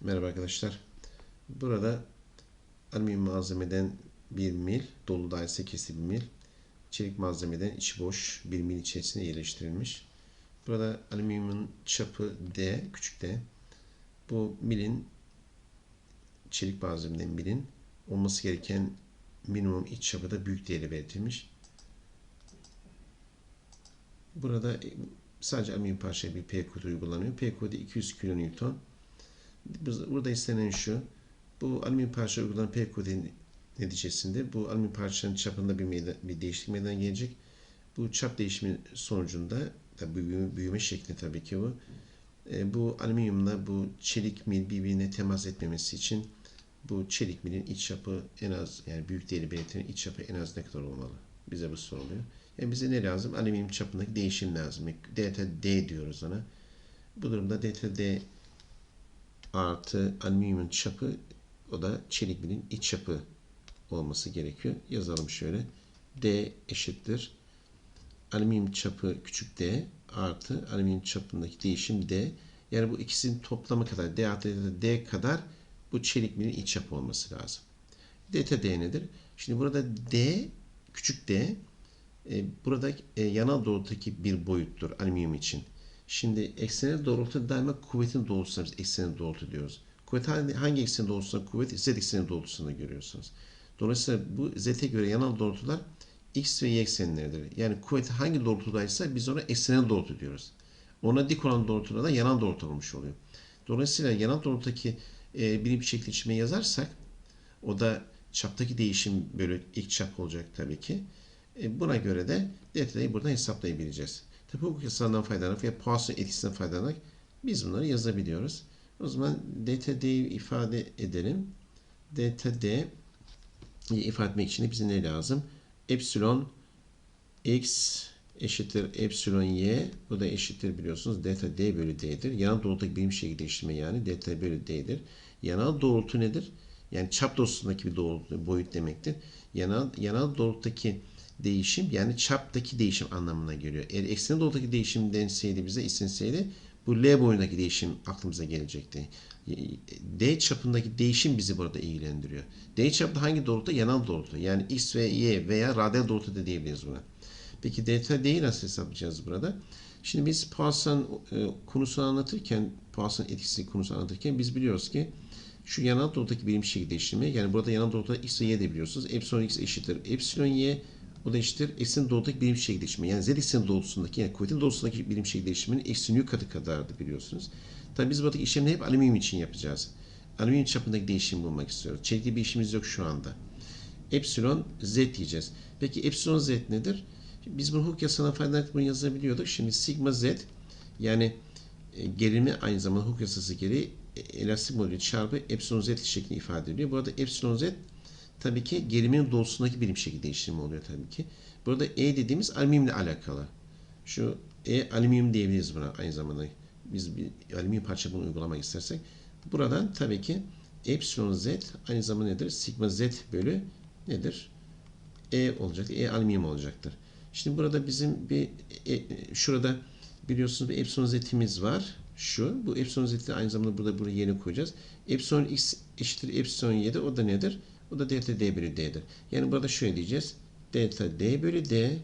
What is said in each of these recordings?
Merhaba arkadaşlar. Burada alüminyum malzemeden 1 mil, dolu dairesi kesi 1 mil, çelik malzemeden içi boş 1 mil içerisine yerleştirilmiş. Burada alüminyumun çapı D, küçük d. Bu milin çelik malzemeden milin olması gereken minimum iç çapı da büyük değeri belirtilmiş. Burada sadece alüminyum parçaya bir P kodu uygulanıyor. P kodu 200 kilonewton. Burada istenen şu. Bu alüminyum parça uygulanan P kodu neticesinde bu alüminyum parçanın çapında bir, meydan, bir değişiklik meydana gelecek. Bu çap değişimi sonucunda tabi büyüme, büyüme şekli tabii ki bu. E, bu alüminyumla bu çelik mil birbirine temas etmemesi için bu çelik milin iç çapı en az yani büyük değeri belirten iç çapı en az ne kadar olmalı? Bize bu soruluyor. Yani bize ne lazım? Alüminyum çapındaki değişim lazım. Delta D diyoruz ona. Bu durumda delta D artı alüminyumun çapı o da çelik milin iç çapı olması gerekiyor. Yazalım şöyle. D eşittir. Alüminyum çapı küçük d artı alüminyum çapındaki değişim d. Yani bu ikisinin toplamı kadar d artı d kadar bu çelik milin iç çapı olması lazım. Delta d nedir? Şimdi burada d küçük d e, burada e, yanal doğrultudaki bir boyuttur alüminyum için. Şimdi eksenel doğrultu daima kuvvetin doğrultusuna biz eksenel doğrultu diyoruz. Kuvvet hangi, hangi eksen doğrultusunda kuvvet? Z ekseni doğrultusunda görüyorsunuz. Dolayısıyla bu Z'e göre yanal doğrultular X ve Y eksenleridir. Yani kuvvet hangi doğrultudaysa biz ona eksenel doğrultu diyoruz. Ona dik olan doğrultuda da yanal doğrultu olmuş oluyor. Dolayısıyla yanal doğrultudaki e, birim şekli yazarsak o da çaptaki değişim bölü ilk çap olacak tabii ki. E, buna göre de delta'yı buradan hesaplayabileceğiz. Tabi hukuk yasalarından faydalanarak veya Poisson etkisinden faydalanarak biz bunları yazabiliyoruz. O zaman dtd'yi ifade edelim. dtd ifade etmek için de bize ne lazım? Epsilon x eşittir epsilon y. Bu da eşittir biliyorsunuz delta d bölü d'dir. Yanal doğrultudaki birim şekilde değiştirme yani delta bölü d'dir. Yanal doğrultu nedir? Yani çap doğrultusundaki bir doğrultu, boyut demektir. Yanal, yanal doğrultudaki değişim yani çaptaki değişim anlamına geliyor. Eğer eksen doğrultudaki değişim denseydi bize istenseydi bu L boyundaki değişim aklımıza gelecekti. D çapındaki değişim bizi burada ilgilendiriyor. D çapında hangi doğrultuda? Yanal doğrultu. Yani X ve Y veya radyal doğrultu da diyebiliriz buna. Peki delta D'yi nasıl hesaplayacağız burada? Şimdi biz Poisson e, konusunu anlatırken, Poisson etkisi konusunu anlatırken biz biliyoruz ki şu yanal doğrultudaki birim şekil değişimi yani burada yanal doğrultuda X ve Y de biliyorsunuz. Epsilon X eşittir. Epsilon Y o da eşittir eksen doğrultudaki birim şekil değişimi. Yani z eksen doğrultusundaki yani kuvvetin doğrultusundaki birim şekil değişiminin eksi nü katı kadardı biliyorsunuz. Tabii biz buradaki işlemleri hep alüminyum için yapacağız. Alüminyum çapındaki değişim bulmak istiyoruz. Çelikli bir işimiz yok şu anda. Epsilon z diyeceğiz. Peki epsilon z nedir? Biz bunu hukuk yasalarına faydalanarak bunu yazabiliyorduk. Şimdi sigma z yani e, gerilimi aynı zamanda hukuk yasası gereği e, elastik modülü çarpı epsilon z şeklinde ifade ediliyor. Burada epsilon z tabii ki gerilimin doğrusundaki birim şekil değişimi oluyor tabii ki. Burada E dediğimiz alüminyumla alakalı. Şu E alüminyum diyebiliriz buna aynı zamanda. Biz bir alüminyum parça bunu uygulamak istersek. Buradan tabii ki epsilon z aynı zamanda nedir? Sigma z bölü nedir? E olacaktır. E alüminyum olacaktır. Şimdi burada bizim bir e, şurada biliyorsunuz bir epsilon z'imiz var. Şu. Bu epsilon z'yi aynı zamanda burada buraya yerine koyacağız. Epsilon x eşittir epsilon 7. O da nedir? Bu da delta d bölü d'dir. Yani burada şöyle diyeceğiz. Delta d bölü d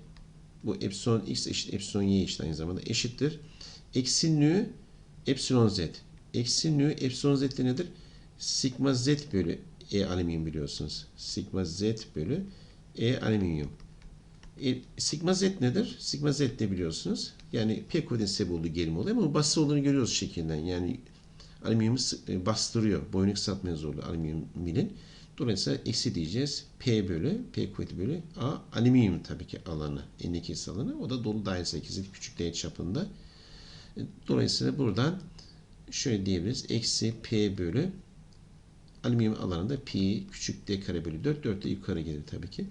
bu epsilon x eşit epsilon y işte aynı zamanda eşittir. Eksi nü epsilon z. Eksi nü epsilon z de nedir? Sigma z bölü e alüminyum biliyorsunuz. Sigma z bölü e alüminyum. E, sigma z nedir? Sigma z de biliyorsunuz. Yani P kuvvetin sebebi olduğu gerim oluyor ama basit olduğunu görüyoruz şekilden. Yani alüminyumu e, bastırıyor. Boyunu kısaltmaya zorluyor alüminyum milin. Dolayısıyla eksi diyeceğiz. P bölü, P kuvveti bölü A alüminyum tabii ki alanı, N2 alanı. O da dolu daire 8 küçük D çapında. E, dolayısıyla buradan şöyle diyebiliriz. Eksi P bölü alüminyum alanında pi küçük D kare bölü 4. 4 de yukarı gelir tabii ki.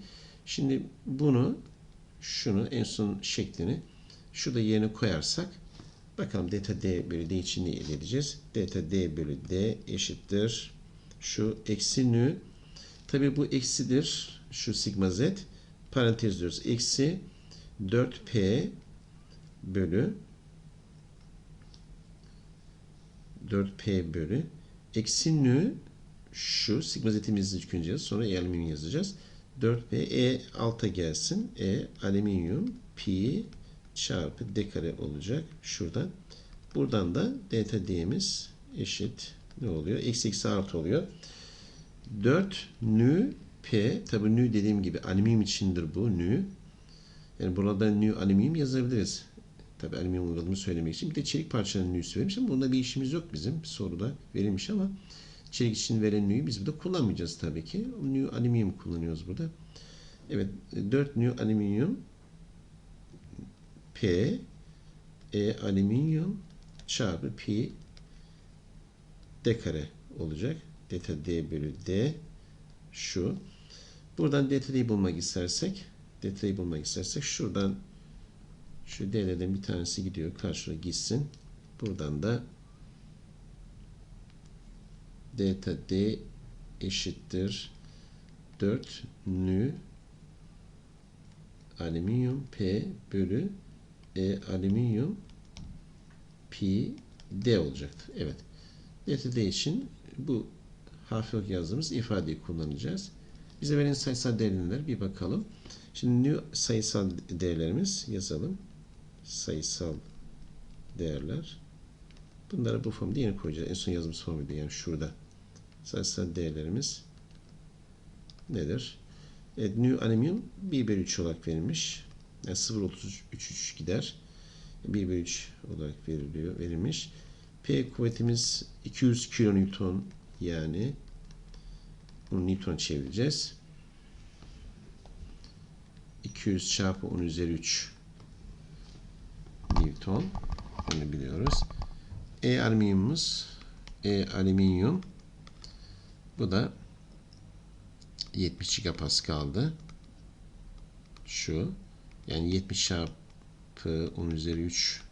Şimdi bunu şunu en son şeklini şurada yerine koyarsak bakalım delta D bölü D için ne elde edeceğiz? Delta D bölü D eşittir. Şu eksi nü Tabi bu eksidir. Şu sigma z. Parantez diyoruz. Eksi 4p bölü 4p bölü Eksi nü şu sigma önce yazacağız. Sonra e alüminyum yazacağız. 4 ve e alta gelsin. E alüminyum pi çarpı d kare olacak. Şuradan. Buradan da delta d'miz eşit ne oluyor? Eksi eksi artı oluyor. 4 nü p tabi nü dediğim gibi alüminyum içindir bu nü. Yani burada nü alüminyum yazabiliriz. Tabi alüminyum uyguladığımı söylemek için. Bir de çelik parçalarının nüsü verilmiş ama bunda bir işimiz yok bizim. Soruda verilmiş ama çelik için veren nüyü biz burada kullanmayacağız tabii ki. Nü alüminyum kullanıyoruz burada. Evet 4 nü alüminyum P E alüminyum çarpı pi d kare olacak. Delta d bölü d şu. Buradan delta'yı bulmak istersek delta'yı bulmak istersek şuradan şu d'lerden bir tanesi gidiyor. Karşıya gitsin. Buradan da delta d eşittir 4 nü alüminyum P bölü E alüminyum pi D olacaktı. Evet. Delta için bu harf yok yazdığımız ifadeyi kullanacağız. Bize verilen sayısal değerler bir bakalım. Şimdi new sayısal değerlerimiz yazalım. Sayısal değerler. Bunları bu formda yeni koyacağız. En son yazdığımız formda yani şurada. Sayısal değerlerimiz nedir? Evet, new alüminyum 1 bölü 3 olarak verilmiş. Yani 0.33 gider. 1 bölü 3 olarak veriliyor, verilmiş. P kuvvetimiz 200 kilonewton yani bunu Newton'a çevireceğiz. 200 çarpı 10 üzeri 3 Newton. Bunu biliyoruz. E alüminyumumuz E alüminyum bu da 70 gigapascal'dı. Şu. Yani 70 çarpı 10 üzeri 3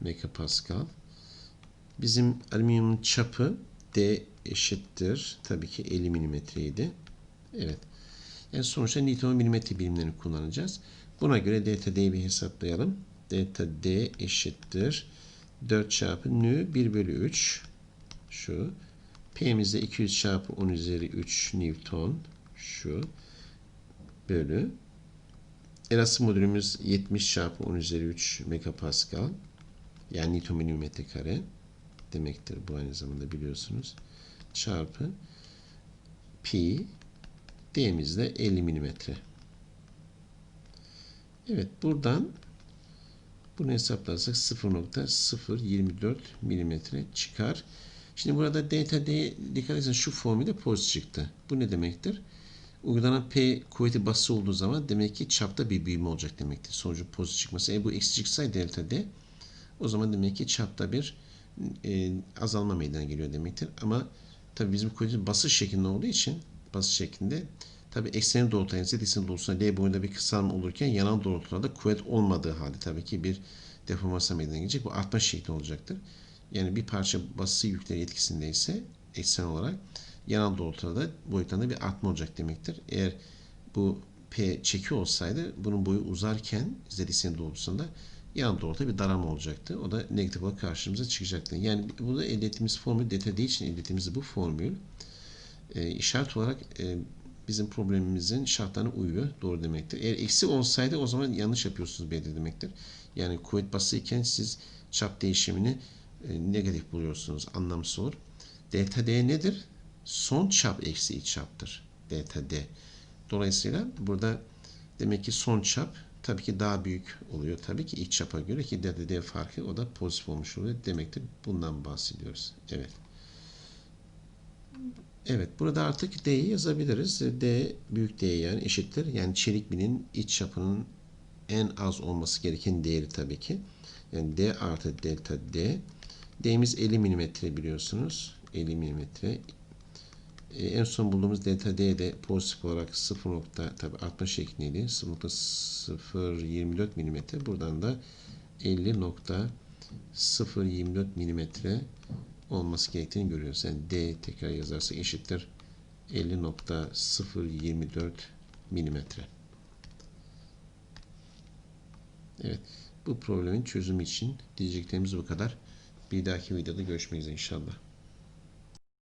megapascal. Bizim alüminyumun çapı D eşittir. Tabii ki 50 milimetreydi. Evet. Yani sonuçta Newton milimetre birimlerini kullanacağız. Buna göre delta D'yi bir hesaplayalım. Delta D eşittir. 4 çarpı nü 1 bölü 3 şu. P'miz de 200 çarpı 10 üzeri 3 Newton şu bölü Erası modülümüz 70 çarpı 10 üzeri 3 megapascal yani Newton milimetre kare demektir bu aynı zamanda biliyorsunuz çarpı pi D'miz de 50 milimetre. Evet buradan bunu hesaplarsak 0.024 milimetre çıkar. Şimdi burada delta D dikkat ederseniz şu formülde pozitif çıktı. Bu ne demektir? Uygulanan P kuvveti bası olduğu zaman demek ki çapta bir büyüme olacak demektir. Sonucu pozitif çıkması. E bu eksi çıksaydı delta D o zaman demek ki çapta bir e, azalma meydana geliyor demektir. Ama tabi bizim kuvvetin basış şeklinde olduğu için basış şeklinde tabi ekseni doğrultuda z ekseni doğrultusunda L boyunda bir kısalma olurken yanan doğrultularda kuvvet olmadığı halde tabii ki bir deformasyon meydana gelecek. Bu artma şekli olacaktır. Yani bir parça bası yükleri etkisindeyse eksen olarak yanan doğrultularda boyutlarında bir artma olacak demektir. Eğer bu P çeki olsaydı bunun boyu uzarken z ekseni doğrultusunda yan doğrultuda bir daralma olacaktı. O da negatif olarak karşımıza çıkacaktı. Yani bu da elde ettiğimiz formül DTD için elde ettiğimiz bu formül e, işaret olarak e, bizim problemimizin şartlarına uyuyor. Doğru demektir. Eğer eksi olsaydı o zaman yanlış yapıyorsunuz belli demektir. Yani kuvvet basıyken siz çap değişimini e, negatif buluyorsunuz. Anlamsız olur. Delta D nedir? Son çap eksi iç çaptır. Delta D. Dolayısıyla burada demek ki son çap tabii ki daha büyük oluyor. Tabii ki iç çapa göre ki delta D farkı o da pozitif olmuş oluyor. Demektir. Bundan bahsediyoruz. Evet. Evet burada artık D'yi yazabiliriz. D büyük D yani eşittir. Yani çelik binin iç çapının en az olması gereken değeri tabii ki. Yani D artı delta D. D'miz 50 milimetre biliyorsunuz. 50 milimetre. Ee, en son bulduğumuz delta D de pozitif olarak 0. tabi artma şeklindeydi. 0.024 milimetre. Buradan da 50.024 milimetre olması gerektiğini görüyoruz. Yani D tekrar yazarsak eşittir 50.024 milimetre. Evet. Bu problemin çözümü için diyeceklerimiz bu kadar. Bir dahaki videoda görüşmek üzere inşallah.